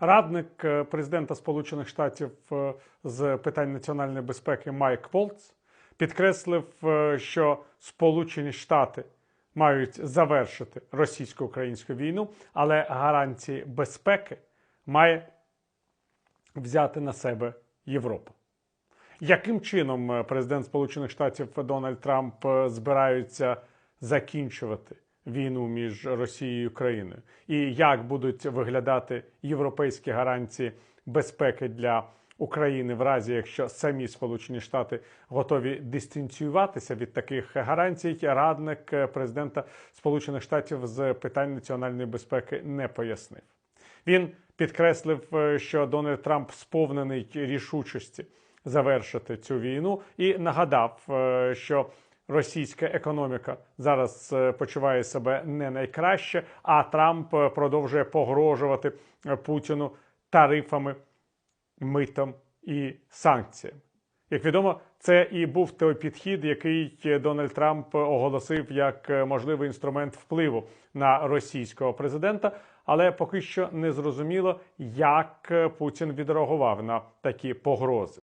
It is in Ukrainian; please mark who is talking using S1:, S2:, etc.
S1: Радник е, президента Сполучених Штатів е, з питань національної безпеки Майк Волц підкреслив, е, що Сполучені Штати мають завершити російсько-українську війну, але гарантії безпеки має взяти на себе Європа. Яким чином президент Сполучених Штатів Дональд Трамп збирається закінчувати війну між Росією і Україною? І як будуть виглядати європейські гарантії безпеки для України в разі, якщо самі Сполучені Штати готові дистанціюватися від таких гарантій? Радник президента Сполучених Штатів з питань національної безпеки не пояснив. Він підкреслив, е, що Дональд Трамп сповнений рішучості завершити цю війну, і нагадав, е, що російська економіка зараз е, почуває себе не найкраще, а Трамп е, продовжує погрожувати е, Путіну тарифами, митом і санкціями. Як відомо, це і був той підхід, який Дональд Трамп оголосив як можливий інструмент впливу на російського президента. Але поки що не зрозуміло, як Путін відреагував на такі погрози.